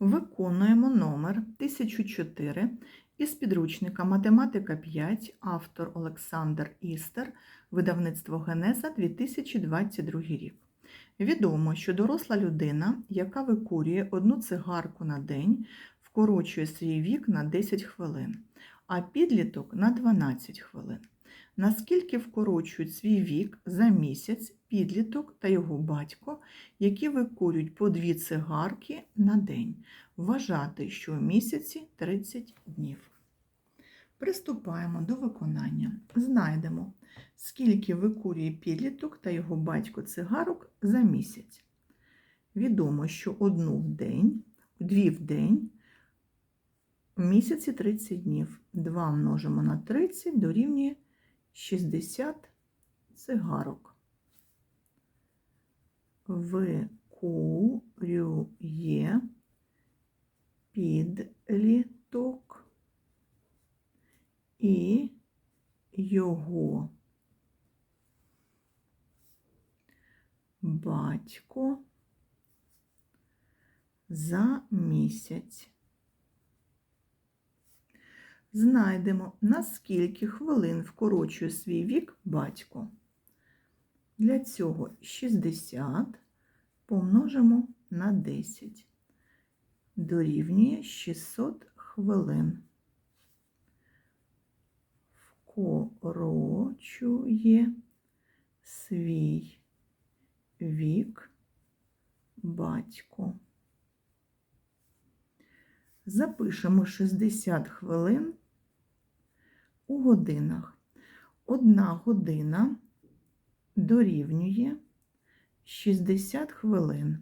Виконуємо номер 1004 із підручника Математика 5, автор Олександр Істер, видавництво Генеза 2022 рік. Відомо, що доросла людина, яка викурює одну цигарку на день, вкорочує свій вік на 10 хвилин, а підліток на 12 хвилин. Наскільки вкорочують свій вік за місяць підліток та його батько, які викурюють по дві цигарки на день, вважати, що у місяці 30 днів. Приступаємо до виконання. Знайдемо, скільки викурює підліток та його батько цигарок за місяць. Відомо, що одну в день, дві в день, в місяці 30 днів. 2 множимо на 30 дорівнює 60 цигарок. Викурює підліток і його батько за місяць. Знайдемо, наскільки хвилин вкорочує свій вік батько. Для цього 60 помножимо на 10. Дорівнює 600 хвилин. Вкорочує свій вік батько. Запишемо 60 хвилин у годинах. Одна година дорівнює 60 хвилин.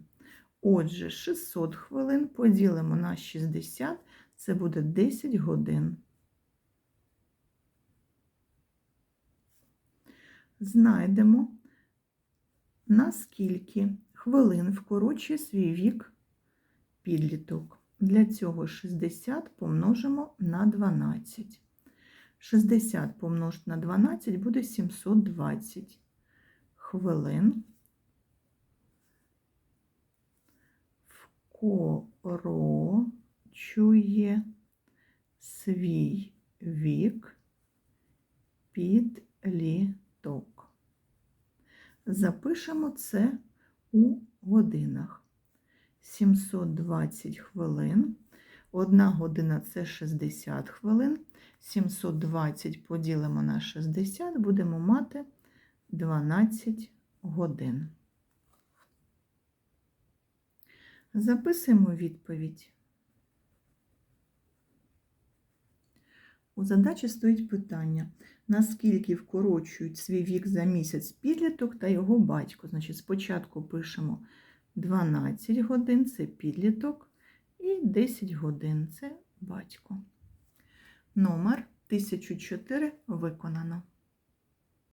Отже, 600 хвилин поділимо на 60, це буде 10 годин. Знайдемо, наскільки хвилин вкорочує свій вік підліток. Для цього 60 помножимо на 12. 60 помножити на 12 буде 720 хвилин. Вкорочує свій вік підліток. Запишемо це у годинах. 720 хвилин. Одна година це 60 хвилин. 720 поділимо на 60, будемо мати 12 годин. Записуємо відповідь. У задачі стоїть питання, наскільки вкорочують свій вік за місяць підліток та його батько. Значить, спочатку пишемо 12 годин це підліток, і 10 годин це батько. Номер 1004 виконано.